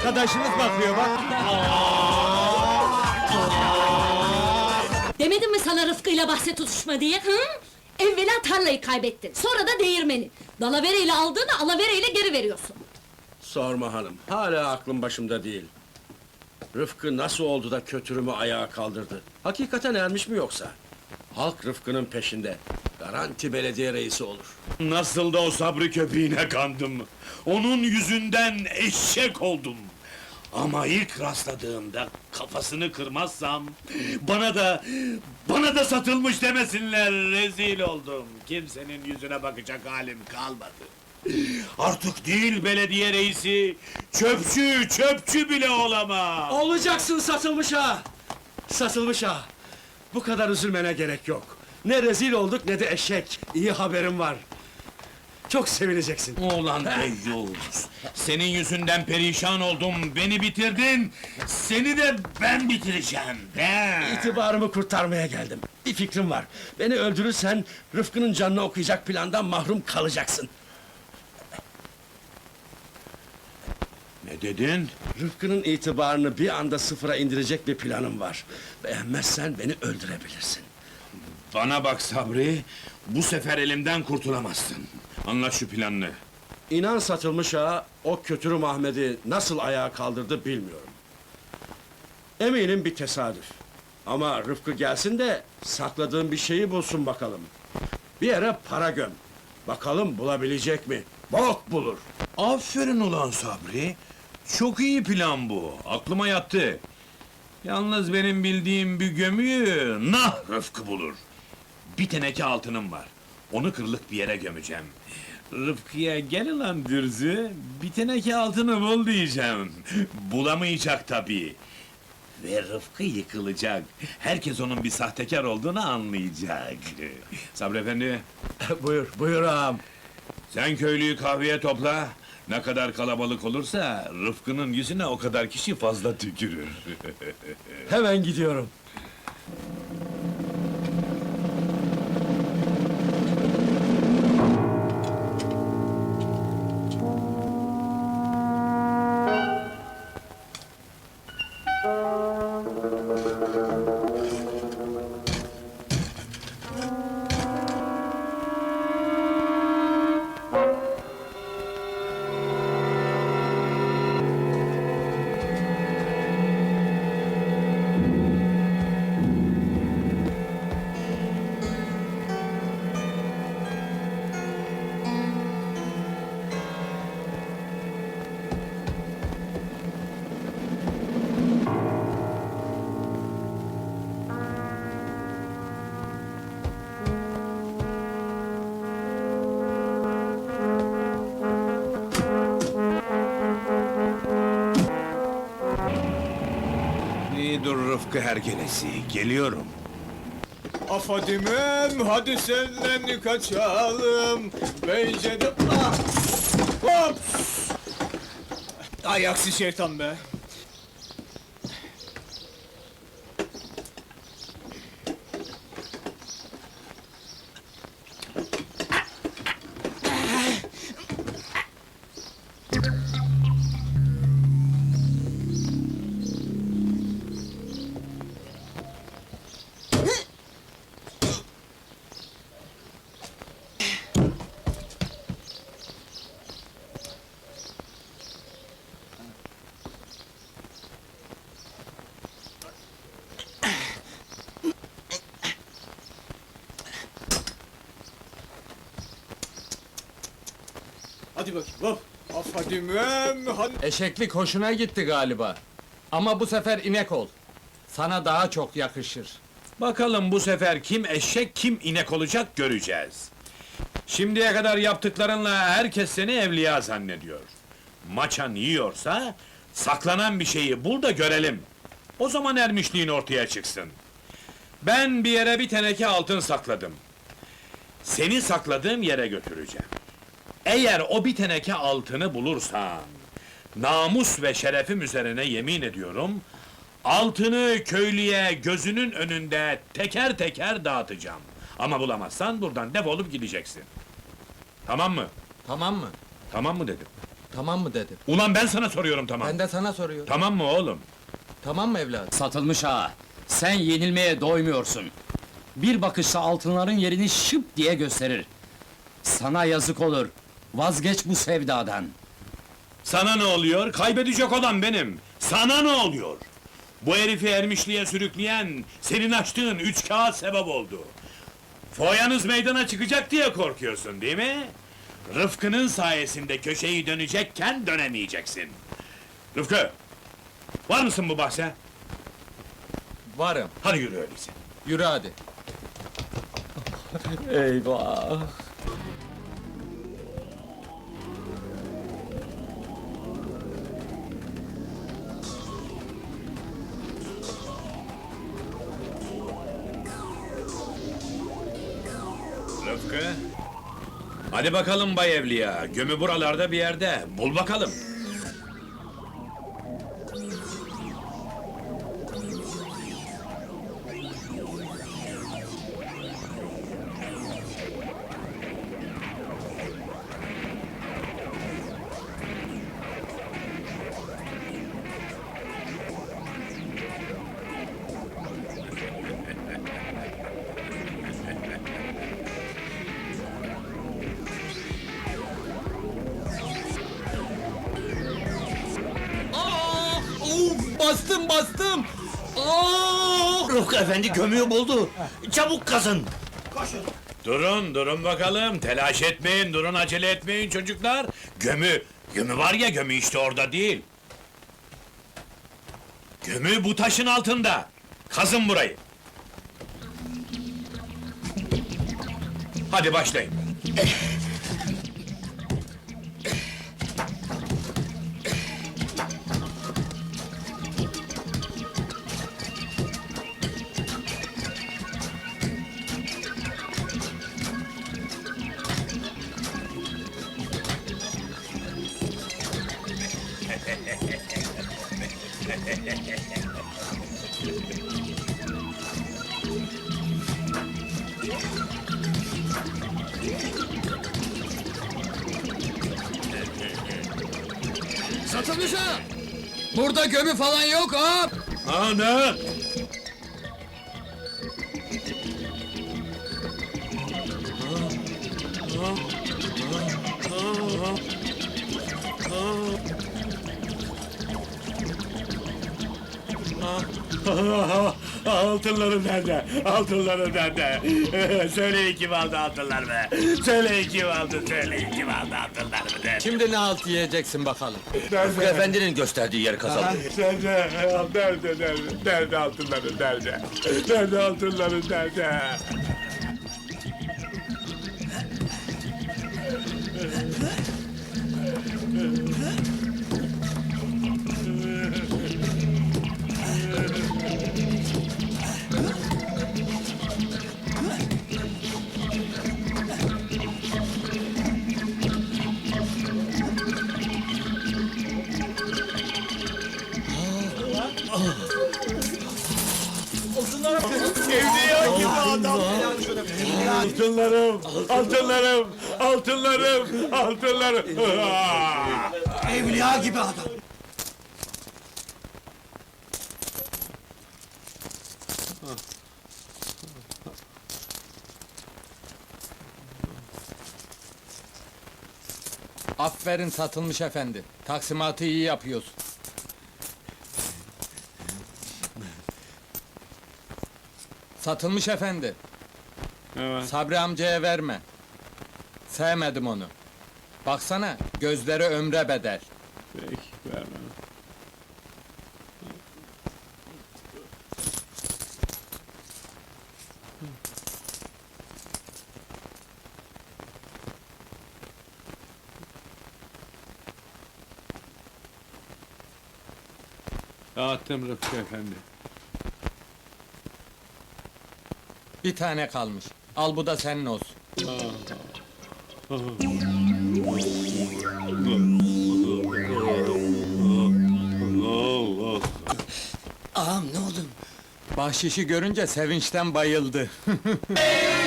Arkadaşınız bakıyor bak. Demedim mi sana Rıfkı'yla bahse tutuşma diye? Hı? Evvela tarlayı kaybettin, sonra da değirmeni. Dalavereyle aldığını alavereyle geri veriyorsun. Sorma hanım, hala aklım başımda değil. Rıfkı nasıl oldu da kötürümü ayağa kaldırdı? Hakikaten ermiş mi yoksa? Halk Rıfkı'nın peşinde. Garanti belediye reisi olur. Nasıl da o Sabri köpeğine kandım. Onun yüzünden eşek oldum. Ama ilk rastladığımda kafasını kırmazsam bana da bana da satılmış demesinler rezil oldum. Kimsenin yüzüne bakacak halim kalmadı. Artık değil belediye reisi, çöpçü, çöpçü bile olamam. Olacaksın satılmış ha! Satılmış ha! Bu kadar üzülmene gerek yok. Ne rezil olduk ne de eşek. İyi haberim var. Çok sevineceksin. Ulan deyyus! Senin yüzünden perişan oldum, beni bitirdin! Seni de ben bitireceğim, ben! İtibarımı kurtarmaya geldim. Bir fikrim var. Beni öldürürsen Rıfkı'nın canını okuyacak plandan mahrum kalacaksın. Ne dedin? Rıfkı'nın itibarını bir anda sıfıra indirecek bir planım var. Beğenmezsen beni öldürebilirsin. Bana bak Sabri, bu sefer elimden kurtulamazsın. Anlat şu planını. İnan satılmış ha, o kötürü Mahmed'i nasıl ayağa kaldırdı bilmiyorum. Eminim bir tesadüf. Ama Rıfkı gelsin de sakladığın bir şeyi bulsun bakalım. Bir yere para göm. Bakalım bulabilecek mi? Bok bulur. Aferin ulan Sabri. Çok iyi plan bu. Aklıma yattı. Yalnız benim bildiğim bir gömüyü nah Rıfkı bulur. Bir teneke altınım var. Onu kırlık bir yere gömeceğim. Rıfkı'ya gel ulan dürzü, bir teneke altını bul diyeceğim. Bulamayacak tabii. Ve Rıfkı yıkılacak. Herkes onun bir sahtekar olduğunu anlayacak. Sabri efendi, buyur, buyur ağam. sen köylüyü kahveye topla. Ne kadar kalabalık olursa Rıfkı'nın yüzüne o kadar kişi fazla tükürür. Hemen gidiyorum. Rıfkı hergelesi, geliyorum. Afadimem hadi senden kaçalım. Bence de... Ah! Hop! Ay aksi şeytan be. Hadi bakayım hop. Afadimem hadi... Eşeklik hoşuna gitti galiba. Ama bu sefer inek ol. Sana daha çok yakışır. Bakalım bu sefer kim eşek kim inek olacak göreceğiz. Şimdiye kadar yaptıklarınla herkes seni evliya zannediyor. Maçan yiyorsa saklanan bir şeyi bul da görelim. O zaman ermişliğin ortaya çıksın. Ben bir yere bir teneke altın sakladım. Seni sakladığım yere götüreceğim. Eğer o bir teneke altını bulursan, namus ve şerefim üzerine yemin ediyorum, altını köylüye gözünün önünde teker teker dağıtacağım. Ama bulamazsan buradan defolup gideceksin. Tamam mı? Tamam mı? Tamam mı dedim. Tamam mı dedim. Ulan ben sana soruyorum tamam. Ben de sana soruyorum. Tamam mı oğlum? Tamam mı evladım? Satılmış ağa. Sen yenilmeye doymuyorsun. Bir bakışta altınların yerini şıp diye gösterir. Sana yazık olur. Vazgeç bu sevdadan. Sana ne oluyor? Kaybedecek olan benim. Sana ne oluyor? Bu herifi ermişliğe sürükleyen, senin açtığın üç kağıt sebep oldu. Foyanız meydana çıkacak diye korkuyorsun değil mi? Rıfkı'nın sayesinde köşeyi dönecekken dönemeyeceksin. Rıfkı, var mısın bu bahse? Varım. Hadi yürü öyleyse. Yürü hadi. Eyvah! Rıfkı. Hadi bakalım Bay Evliya, gömü buralarda bir yerde, bul bakalım. Bastım bastım! Aa! Rıfkı efendi gömüğü buldu. Çabuk kazın. Durun, durun bakalım, telaş etmeyin, durun acele etmeyin çocuklar. Gömü, gömü var ya gömü işte orada değil. Gömü bu taşın altında. Kazın burayı. Hadi başlayın. Satılmış ha! Burada gömü falan yok ha! Ana! Altınları nerede? Altınları nerede? Söyleyin kim aldı altınlarımı? Söyleyin kim aldı? Söyleyin kim aldı? Şimdi ne halt yiyeceksin bakalım. Rıfkı efendinin gösterdiği yer kazalım. Nerede? Nerede? Nerede? Nerede altınları? Nerede? Nerede altınları? Nerede? Altınlarım, altınlarım, altınlarım, altınlarım. Evliya gibi adam. Aferin satılmış efendi. Taksimatı iyi yapıyorsun. Satılmış efendi. Sabri amcaya verme. Sevmedim onu. Baksana, gözleri ömre bedel. Peki, vermem. Dağıttım Rıfkı efendi. Bir tane kalmış. Al bu da senin olsun. Ağam ne oldu? Bahşişi görünce sevinçten bayıldı.